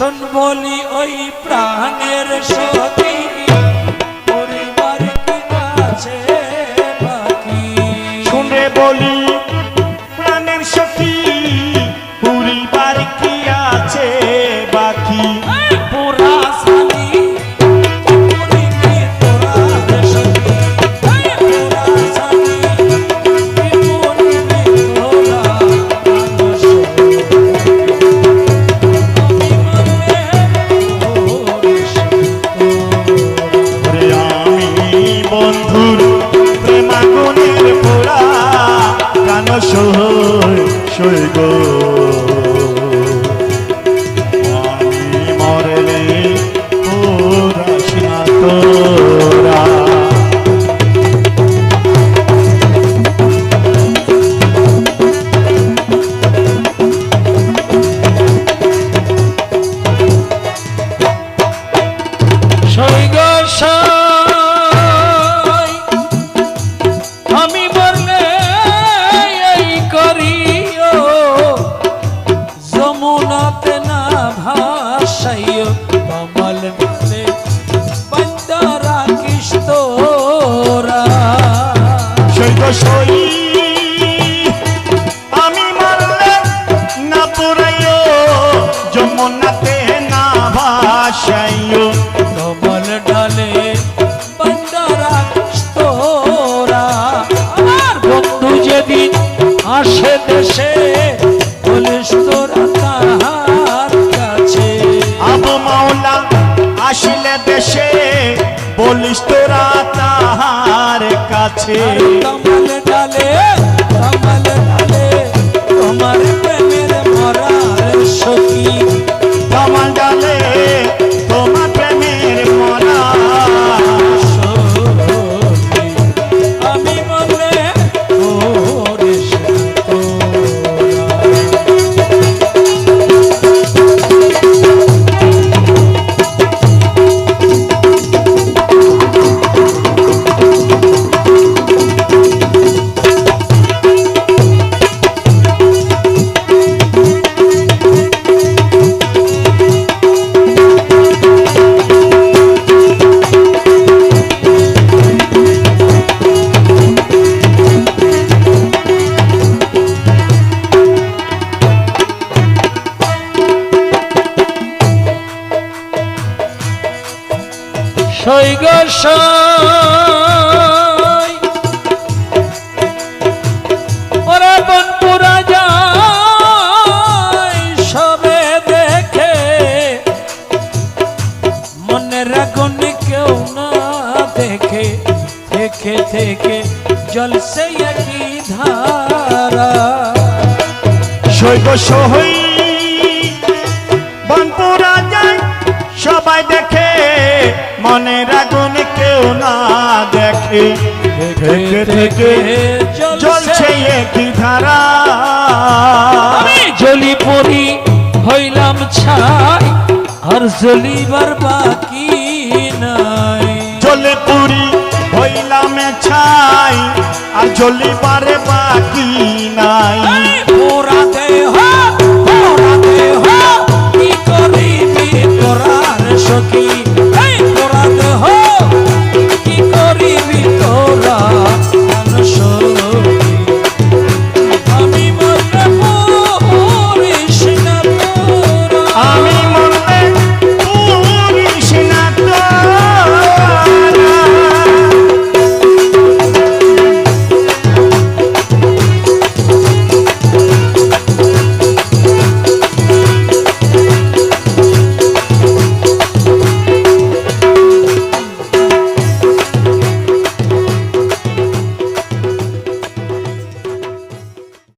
শোন বলি ওই প্রাণের সতী। পরিবার কি আছে বাকি? শুনে বলি 这个。ভাসাইও কমল ডালে বন্দা রাখিস তোরা আমার বন্ধু যেদিন আসে দেশে, বলিস তোরা তাহার কাছে? আবু মাওলা, আসলে দেশে, বলিস তোরা তাহার কাছে। সৈগ ওরা বনপুরা যায় দেখে মনে কেউ না দেখে জলসে একই ধারা। শৈব সহই মনের আগুন কেউ না দেখে। থেকে থেকে জ্বলছে একই ধারা। জলি পরি হইলাম ছাই আর জ্বলিবার বাকি নাই। জলে পুরি হইলাম ছাই আর জ্বলিবারে বাকি